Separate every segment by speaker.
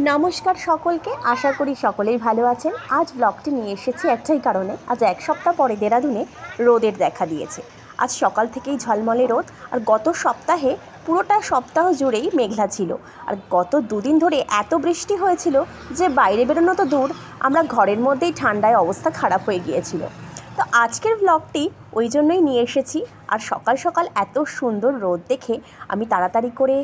Speaker 1: নমস্কার সকলকে, আশা করি সকলেই ভালো আছেন। আজ ব্লগটি নিয়ে এসেছি একটাই কারণে, আজ এক সপ্তাহ পরে দেরাদুনে রোদের দেখা দিয়েছে। আজ সকাল থেকেই ঝলমলে রোদ, আর গত সপ্তাহে পুরোটা সপ্তাহ জুড়েই মেঘলা ছিল। আর গত দুদিন ধরে এত বৃষ্টি হয়েছিল যে বাইরে বেরোনো তো দূর, আমরা ঘরের মধ্যেই ঠান্ডায় অবস্থা খারাপ হয়ে গিয়েছিল। তো আজকের ব্লগটি ওই জন্যই নিয়ে এসেছি, আর সকাল সকাল এত সুন্দর রোদ দেখে আমি তাড়াতাড়ি করে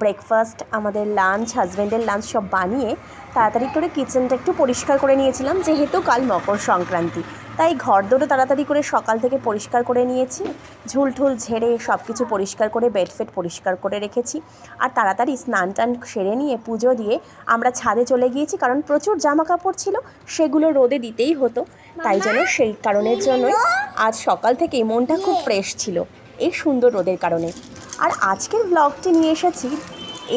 Speaker 1: ব্রেকফাস্ট আমাদের লাঞ্চ হাজব্যান্ডের লাঞ্চ সব বানিয়ে তাড়াতাড়ি করে কিচেনটা একটু পরিষ্কার করে নিয়েছিলাম যেহেতু কাল মকর সংক্রান্তি। তাই ঘর দৌড়ে তাড়াতাড়ি করে সকাল থেকে পরিষ্কার করে নিয়েছি। ঝুল ঠুল ঝেড়ে সব কিছু পরিষ্কার করে বেডফেড পরিষ্কার করে রেখেছি। আর তাড়াতাড়ি স্নান টান সেরে নিয়ে পুজো দিয়ে আমরা ছাদে চলে গিয়েছি কারণ প্রচুর জামা কাপড় ছিল সেগুলো রোদে দিতেই হতো। তাই জন্য সেই কারণের জন্যই আজ সকাল থেকেই মনটা খুব ফ্রেশ ছিল এই সুন্দর রোদের কারণে। আর আজকের ব্লগটি নিয়ে এসেছি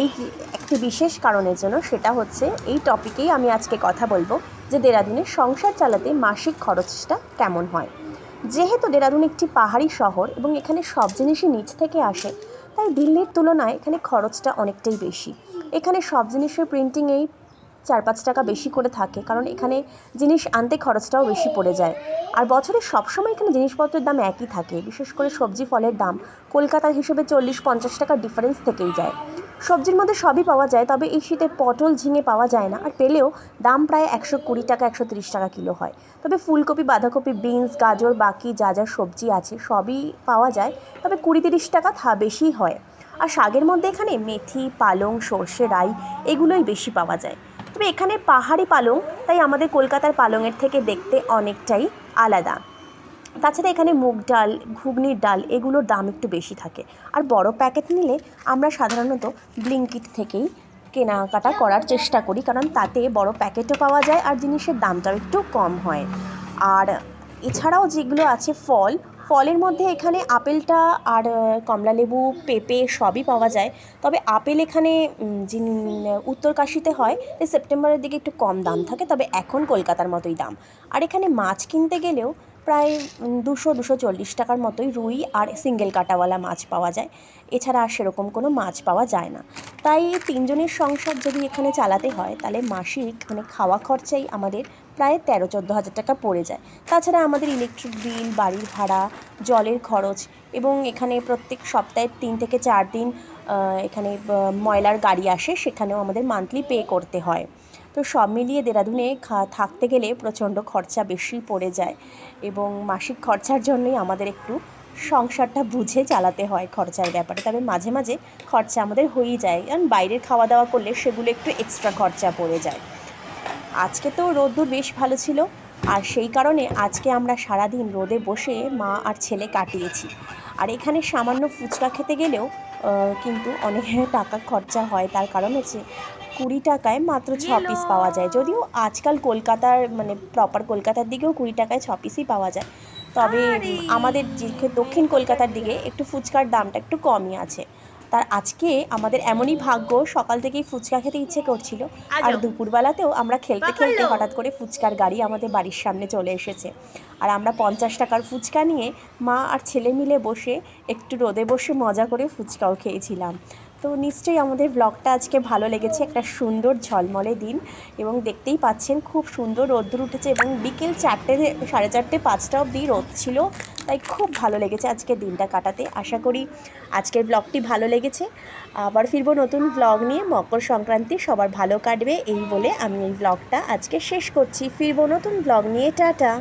Speaker 1: এই একটি বিশেষ কারণের জন্য, সেটা হচ্ছে এই টপিকেই আমি আজকে কথা বলব যে দেরাদুনে সংসার চালাতে মাসিক খরচটা কেমন হয়। যেহেতু দেরাদুন একটি পাহাড়ি শহর এবং এখানে সব জিনিসই নিচ থেকে আসে, তাই দিল্লির তুলনায় এখানে খরচটা অনেকটাই বেশি। এখানে সব জিনিসের প্রিন্টিংয়েই চার পাঁচ টাকা বেশি করে থাকে, কারণ এখানে জিনিস আনতে খরচটাও বেশি পড়ে যায়। আর বছরে সবসময় এখানে জিনিসপত্রের দাম একই থাকে, বিশেষ করে সবজি ফলের দাম। কলকাতার হিসেবে চল্লিশ পঞ্চাশ টাকার ডিফারেন্স থেকেই যায়। সবজির মধ্যে সবই পাওয়া যায়, তবে এই শীতে পটল, ঝিঙে পাওয়া যায় না। আর পেলেও দাম প্রায় একশো কুড়ি টাকা, একশো তিরিশ টাকা কিলো হয়। তবে ফুলকপি, বাঁধাকপি, বিনস, গাজর, বাকি যা যা সবজি আছে, সবই পাওয়া যায়। তবে কুড়ি তিরিশ টাকা থা বেশি হয়। আর শাকের মধ্যে এখানে মেথি, পালং, সর্ষে, রাই, এগুলোই বেশি পাওয়া যায়। তবে এখানে পাহাড়ি পালং, তাই আমাদের কলকাতার পালংয়ের থেকে দেখতে অনেকটাই আলাদা। তাছাড়া এখানে মুগ ডাল, ঘুগনির ডাল, এগুলোর দাম একটু বেশি থাকে। আর বড় প্যাকেট নিলে আমরা সাধারণত ব্লিঙ্কিট থেকেই কেনাকাটা করার চেষ্টা করি, কারণ তাতে বড় প্যাকেটও পাওয়া যায় আর জিনিসের দামটাও একটু কম হয়। আর এছাড়াও যেগুলো আছে ফল ফলের মধ্যে এখানে আপেলটা আর কমলালেবু পেঁপে সবই পাওয়া যায়। তবে আপেল এখানে যিনি, উত্তরকাশিতে হয় সেপ্টেম্বরের দিকে একটু কম দাম থাকে, তবে এখন কলকাতার মতোই দাম। আর এখানে মাছ কিনতে গেলেও প্রায় দুশো দুশো চল্লিশ টাকার মতোই রুই আর সিঙ্গেল কাটাওয়ালা মাছ পাওয়া যায়। এছাড়া আর সেরকম কোনো মাছ পাওয়া যায় না। তাই তিনজনের সংসার যদি এখানে চালাতে হয়, তাহলে মাসিক মানে খাওয়া খরচাই আমাদের প্রায় তেরো, চোদ্দ হাজার টাকা পড়ে যায়। তাছাড়া আমাদের ইলেকট্রিক বিল বাড়ির ভাড়া, জলের খরচ এবং এখানে প্রত্যেক সপ্তাহে তিন থেকে চার দিন এখানে ময়লার গাড়ি আসে, সেখানেও আমাদের মান্থলি পে করতে হয়। তো সব মিলিয়ে দেরাদুনে থাকতে গেলে প্রচণ্ড খরচা বেশি পড়ে যায় এবং মাসিক খরচার জন্যই আমাদের একটু সংসারটা বুঝে চালাতে হয় খরচার ব্যাপারে। তবে মাঝে মাঝে খরচা আমাদের হয়েই যায়। কারণ বাইরের খাওয়া দাওয়া করলে সেগুলো একটু এক্সট্রা খরচা পড়ে যায়। আজকে তো রোদ্দুর বেশ ভালো ছিল আর সেই কারণে আজকে আমরা সারাদিন রোদে বসে মা আর ছেলে কাটিয়েছি। আর এখানে সামান্য ফুচকা খেতে গেলেও কিন্তু অনেক টাকা খরচা হয় তার কারণ হচ্ছে কুড়ি টাকায় মাত্র ছ পিস পাওয়া যায়। যদিও আজকাল কলকাতার মানে প্রপার কলকাতার দিকেও কুড়ি টাকায় ছ পিসই পাওয়া যায়। তবে আমাদের যে দক্ষিণ কলকাতার দিকে একটু ফুচকার দামটা একটু কমই আছে। তার আজকে আমাদের এমনই ভাগ্য সকাল থেকেই ফুচকা খেতে ইচ্ছে করছিল। আর দুপুরবেলাতেও আমরা খেলতে খেলতে হঠাৎ করে ফুচকার গাড়ি আমাদের বাড়ির সামনে চলে এসেছে। আর আমরা পঞ্চাশ টাকার ফুচকা নিয়ে মা আর ছেলে মিলে বসে একটু রোদে বসে মজা করে ফুচকাও খেয়েছিলাম। তো নিশ্চয়ই আমাদের ব্লগটা আজকে ভালো লেগেছে একটা সুন্দর ঝলমলে দিন। এবং দেখতেই পাচ্ছেন খুব সুন্দর রোদ্দুর উঠেছে এবং বিকেল চারটে সাড়ে চারটে পাঁচটা অবধি রোদ ছিল। তাই খুব ভালো লেগেছে আজকের দিনটা কাটাতে। আশা করি আজকের ব্লগটি ভালো লেগেছে। আবার ফিরবো নতুন ব্লগ নিয়ে। মকর সংক্রান্তি সবার ভালো কাটবে, এই বলে আমি এই ব্লগটা আজকে শেষ করছি। ফিরবো নতুন ব্লগ নিয়ে। টাটা!